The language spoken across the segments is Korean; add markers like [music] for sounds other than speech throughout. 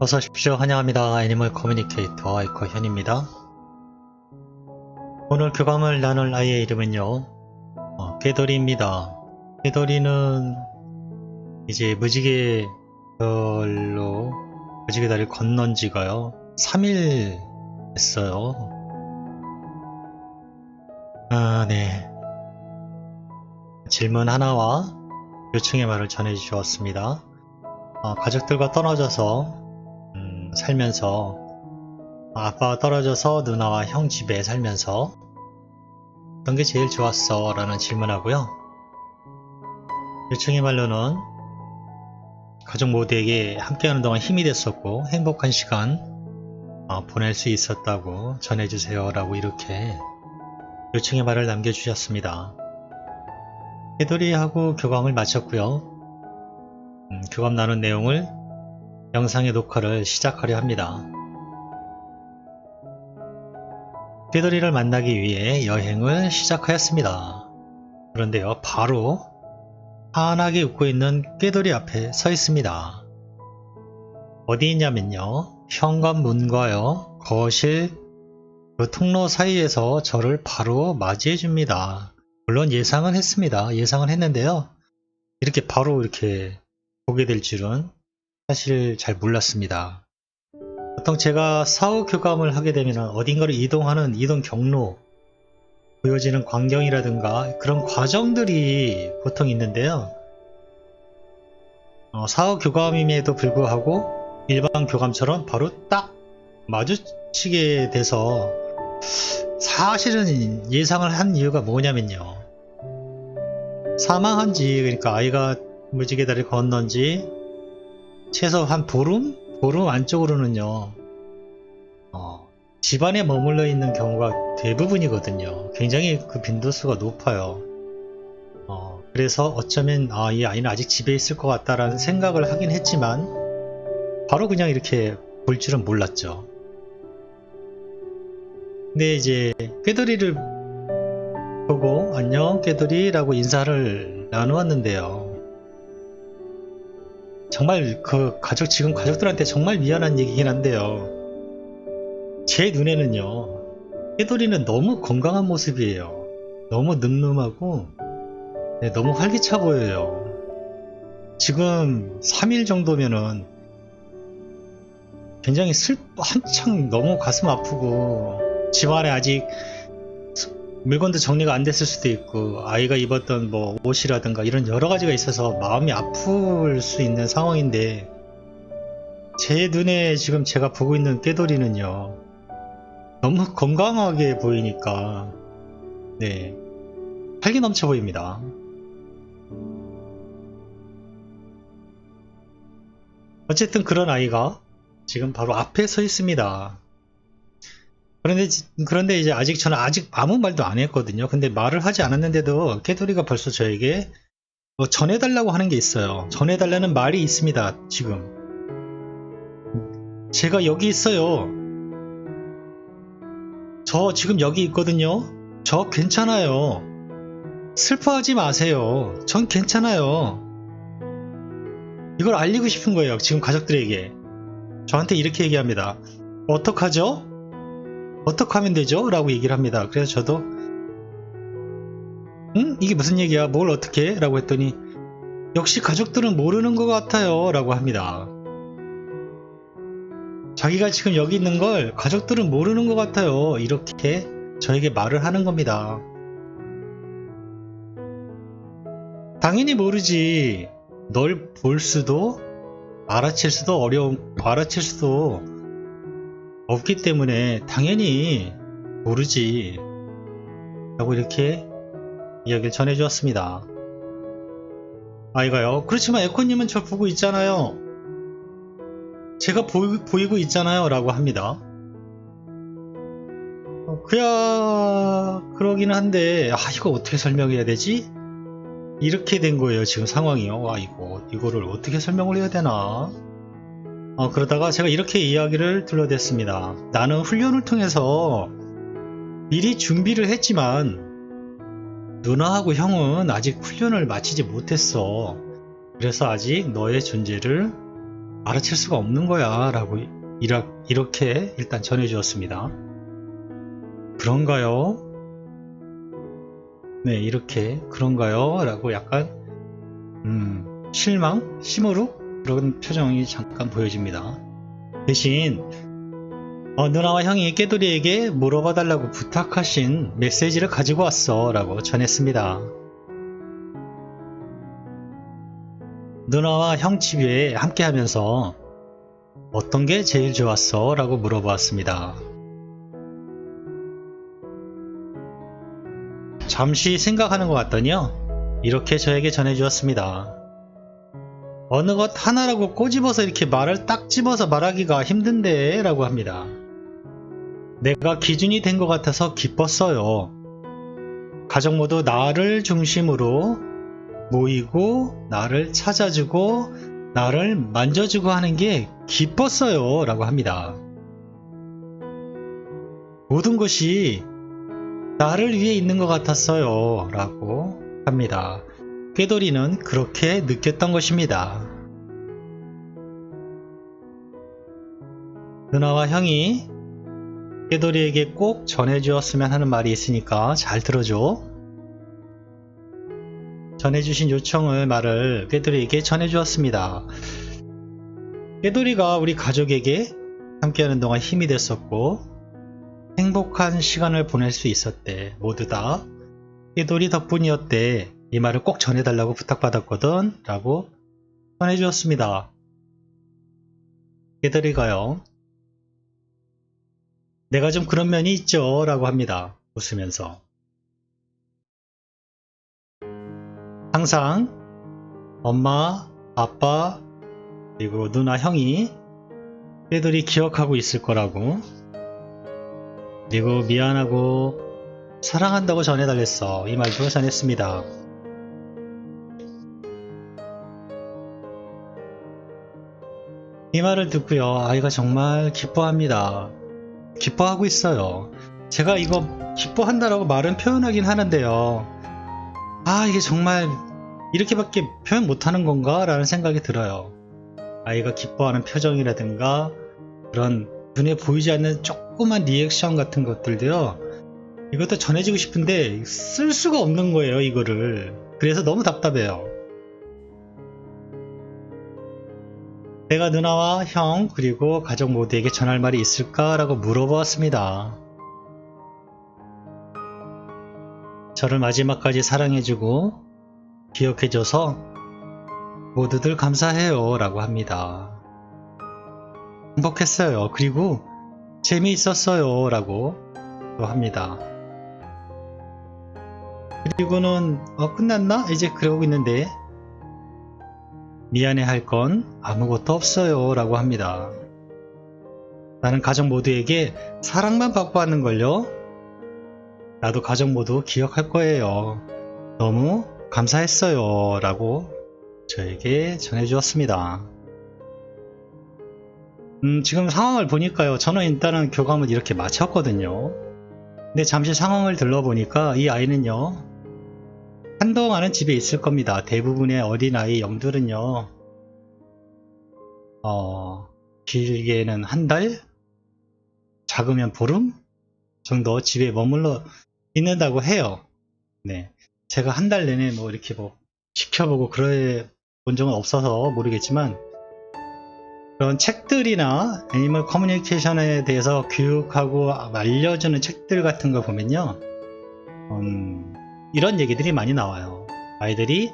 어서 오십시오. 환영합니다. 애니멀 커뮤니케이터 아이커 현입니다. 오늘 교감을 나눌 아이의 이름은요. 어, 깨돌이입니다. 깨돌이는 이제 무지개 별로 무지개 다리를 건넌 지가요. 3일 됐어요. 아, 네. 질문 하나와 요청의 말을 전해 주셨습니다. 어, 가족들과 떨어져서 음, 살면서 아빠가 떨어져서 누나와 형 집에 살면서 어떤 게 제일 좋았어? 라는 질문하고요. 요청의 말로는 가족 모두에게 함께하는 동안 힘이 됐었고 행복한 시간 어, 보낼 수 있었다고 전해주세요 라고 이렇게 요청의 말을 남겨주셨습니다. 해돌이하고 교감을 마쳤고요. 음, 교감 나눈 내용을 영상의 녹화를 시작하려 합니다. 꾀돌이를 만나기 위해 여행을 시작하였습니다. 그런데요, 바로 환하게 웃고 있는 꾀돌이 앞에 서 있습니다. 어디 있냐면요, 현관문과요, 거실, 그 통로 사이에서 저를 바로 맞이해 줍니다. 물론 예상은 했습니다. 예상은 했는데요. 이렇게 바로 이렇게 보게 될 줄은 사실 잘 몰랐습니다. 보통 제가 사후 교감을 하게 되면 어딘가를 이동하는 이동 경로, 보여지는 광경이라든가 그런 과정들이 보통 있는데요. 어, 사후 교감임에도 불구하고 일반 교감처럼 바로 딱 마주치게 돼서 사실은 예상을 한 이유가 뭐냐면요. 사망한 지, 그러니까 아이가 무지개 다리 건넌 지 최소 한 보름? 보름 안쪽으로는요, 어, 집안에 머물러 있는 경우가 대부분이거든요. 굉장히 그 빈도수가 높아요. 어, 그래서 어쩌면, 아, 이 아이는 아직 집에 있을 것 같다라는 생각을 하긴 했지만, 바로 그냥 이렇게 볼 줄은 몰랐죠. 근데 이제, 꾀돌이를 보고, 안녕, 꾀돌이라고 인사를 나누었는데요. 정말 그 가족, 지금 가족들한테 정말 미안한 얘기긴 한데요. 제 눈에는요, 꾀돌이는 너무 건강한 모습이에요. 너무 늠름하고, 네, 너무 활기차 보여요. 지금 3일 정도면은 굉장히 슬, 한창 너무 가슴 아프고, 집안에 아직 물건도 정리가 안 됐을 수도 있고 아이가 입었던 뭐 옷이라든가 이런 여러 가지가 있어서 마음이 아플 수 있는 상황인데 제 눈에 지금 제가 보고 있는 깨돌이는요 너무 건강하게 보이니까 네 활기 넘쳐 보입니다. 어쨌든 그런 아이가 지금 바로 앞에 서 있습니다 그런데, 그런데 이제 아직 저는 아직 아무 말도 안 했거든요. 근데 말을 하지 않았는데도 깨돌이가 벌써 저에게 뭐 전해달라고 하는 게 있어요. 전해달라는 말이 있습니다. 지금. 제가 여기 있어요. 저 지금 여기 있거든요. 저 괜찮아요. 슬퍼하지 마세요. 전 괜찮아요. 이걸 알리고 싶은 거예요. 지금 가족들에게. 저한테 이렇게 얘기합니다. 어떡하죠? 어떻게 하면 되죠? 라고 얘기를 합니다. 그래서 저도 응? 이게 무슨 얘기야? 뭘 어떻게? 라고 했더니 역시 가족들은 모르는 것 같아요. 라고 합니다. 자기가 지금 여기 있는 걸 가족들은 모르는 것 같아요. 이렇게 저에게 말을 하는 겁니다. 당연히 모르지. 널 볼 수도 알아챌 수도 어려운 알아챌 수도 없기 때문에 당연히 모르지 라고 이렇게 이야기를 전해주었습니다. 아이가요. 그렇지만 에코님은 저 보고 있잖아요. 제가 보이, 보이고 있잖아요. 라고 합니다. 어, 그야 그러기는 한데 아 이거 어떻게 설명해야 되지? 이렇게 된 거예요. 지금 상황이요. 와 이거 이거를 어떻게 설명을 해야 되나? 어, 그러다가 제가 이렇게 이야기를 들려댔습니다. 나는 훈련을 통해서 미리 준비를 했지만 누나하고 형은 아직 훈련을 마치지 못했어. 그래서 아직 너의 존재를 알아챌 수가 없는 거야 라고 이렇게 일단 전해주었습니다. 그런가요? 네 이렇게 그런가요? 라고 약간 음, 실망? 시무룩? 그런 표정이 잠깐 보여집니다. 대신 어, 누나와 형이 깨돌이에게 물어봐 달라고 부탁하신 메시지를 가지고 왔어 라고 전했습니다. 누나와 형 집에 함께 하면서 어떤 게 제일 좋았어? 라고 물어보았습니다. 잠시 생각하는 것 같더니요. 이렇게 저에게 전해주었습니다. 어느 것 하나라고 꼬집어서 이렇게 말을 딱 집어서 말하기가 힘든데 라고 합니다. 내가 기준이 된 것 같아서 기뻤어요. 가족 모두 나를 중심으로 모이고 나를 찾아주고 나를 만져주고 하는 게 기뻤어요 라고 합니다. 모든 것이 나를 위해 있는 것 같았어요 라고 합니다. 꾀돌이는 그렇게 느꼈던 것입니다. 누나와 형이 꾀돌이에게 꼭 전해주었으면 하는 말이 있으니까 잘 들어줘. 전해주신 요청을 말을 꾀돌이에게 전해주었습니다. 꾀돌이가 우리 가족에게 함께하는 동안 힘이 됐었고 행복한 시간을 보낼 수 있었대. 모두 다 꾀돌이 덕분이었대. 이 말을 꼭 전해달라고 부탁받았거든. 라고 전해주었습니다. 꾀돌이가요. 내가 좀 그런 면이 있죠. 라고 합니다. 웃으면서. 항상 엄마, 아빠, 그리고 누나, 형이 애들이 기억하고 있을 거라고. 그리고 미안하고 사랑한다고 전해달랬어. 이 말도 전했습니다. 이 말을 듣고요. 아이가 정말 기뻐합니다. 기뻐하고 있어요. 제가 이거 기뻐한다라고 말은 표현하긴 하는데요. 아, 이게 정말 이렇게밖에 표현 못하는 건가? 라는 생각이 들어요. 아이가 기뻐하는 표정이라든가 그런 눈에 보이지 않는 조그만 리액션 같은 것들도요. 이것도 전해주고 싶은데 쓸 수가 없는 거예요, 이거를. 그래서 너무 답답해요. 내가 누나와 형 그리고 가족 모두에게 전할 말이 있을까 라고 물어보았습니다. 저를 마지막까지 사랑해주고 기억해줘서 모두들 감사해요 라고 합니다. 행복했어요. 그리고 재미있었어요 라고 또 합니다. 그리고는 어 끝났나? 이제 그러고 있는데 미안해 할 건 아무것도 없어요 라고 합니다. 나는 가족 모두에게 사랑만 받고 하는 걸요. 나도 가족 모두 기억할 거예요. 너무 감사했어요 라고 저에게 전해주었습니다. 음, 지금 상황을 보니까요. 저는 일단은 교감을 이렇게 마쳤거든요. 근데 잠시 상황을 들러보니까 이 아이는요. 한동안은 집에 있을 겁니다. 대부분의 어린아이 영들은요, 어, 길게는 한 달? 작으면 보름? 정도 집에 머물러 있는다고 해요. 네. 제가 한 달 내내 뭐 이렇게 뭐 지켜보고 그래 본 적은 없어서 모르겠지만, 그런 책들이나 애니멀 커뮤니케이션에 대해서 교육하고 알려주는 책들 같은 거 보면요, 음, 이런 얘기들이 많이 나와요. 아이들이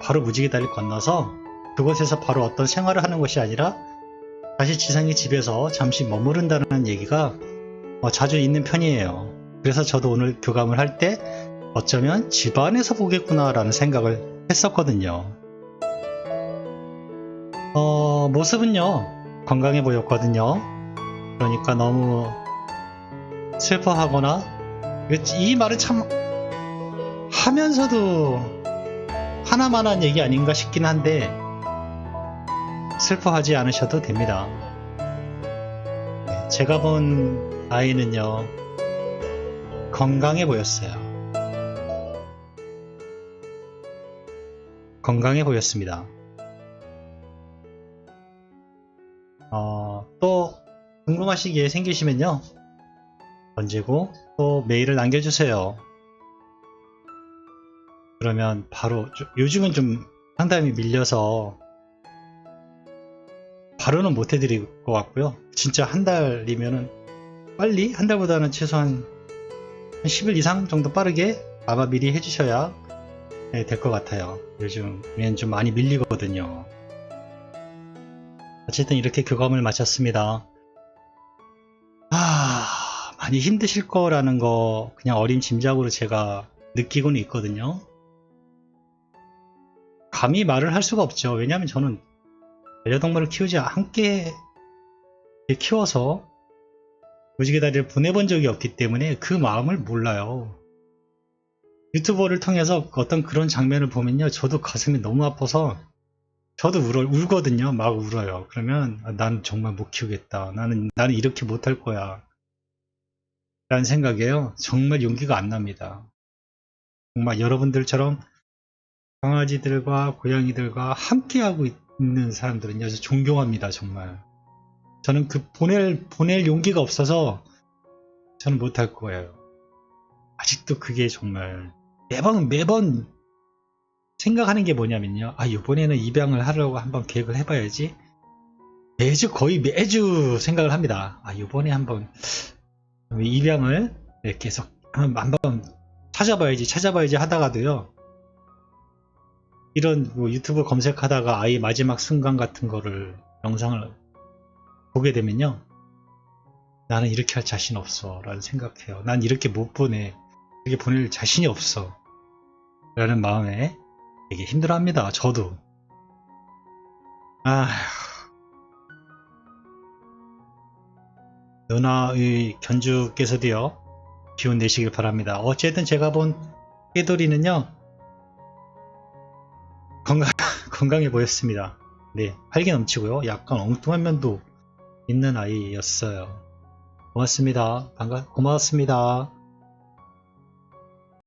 바로 무지개 다리를 건너서 그곳에서 바로 어떤 생활을 하는 것이 아니라 다시 지상의 집에서 잠시 머무른다는 얘기가 어, 자주 있는 편이에요. 그래서 저도 오늘 교감을 할 때 어쩌면 집안에서 보겠구나라는 생각을 했었거든요. 어, 모습은요, 건강해 보였거든요. 그러니까 너무 슬퍼하거나, 이 말을 참 하면서도 하나만한 얘기 아닌가 싶긴 한데 슬퍼하지 않으셔도 됩니다. 네, 제가 본 아이는요 건강해 보였어요. 건강해 보였습니다. 어, 또 궁금하신 게 생기시면요. 던지고 또 메일을 남겨주세요. 그러면 바로 좀- 요즘은 좀 상담이 밀려서 바로는 못 해드릴 것 같고요. 진짜 한 달이면은 빨리 한 달보다는 최소한 한 10일 이상 정도 빠르게 아마 미리 해주셔야 네, 될것 같아요. 요즘엔 좀 많이 밀리거든요. 어쨌든 이렇게 교감을 마쳤습니다. 아, 많이 힘드실 거라는 거 그냥 어림짐작으로 제가 느끼고는 있거든요. 감히 말을 할 수가 없죠. 왜냐하면 저는 반려동물을 키우지 함께 키워서 무지개 다리를 보내본 적이 없기 때문에 그 마음을 몰라요. 유튜버를 통해서 어떤 그런 장면을 보면요. 저도 가슴이 너무 아파서 저도 울어, 울거든요. 막 울어요. 그러면 아, 난 정말 못 키우겠다. 나는, 나는 이렇게 못할 거야. 라는 생각이에요. 정말 용기가 안 납니다. 정말 여러분들처럼 강아지들과 고양이들과 함께하고 있는 사람들은요. 저 존경합니다. 정말. 저는 그 보낼, 보낼 용기가 없어서 저는 못할 거예요. 아직도 그게 정말 매번, 매번 생각하는 게 뭐냐면요. 아, 이번에는 입양을 하려고 한번 계획을 해봐야지. 매주, 거의 매주 생각을 합니다. 아, 이번에 한번 입양을 네, 계속 한번 찾아봐야지, 찾아봐야지 하다가도요. 이런 뭐 유튜브 검색하다가 아이 마지막 순간 같은 거를, 영상을 보게 되면요. 나는 이렇게 할 자신 없어. 라는 생각해요. 난 이렇게 못 보내. 이렇게 보낼 자신이 없어. 라는 마음에 되게 힘들어 합니다. 저도. 아 누나의 견주께서도요. 기운 내시길 바랍니다. 어쨌든 제가 본 깨돌이는요. 건강, [laughs] 건강해 보였습니다. 네, 활기 넘치고요. 약간 엉뚱한 면도 있는 아이였어요. 고맙습니다. 반가, 고맙습니다.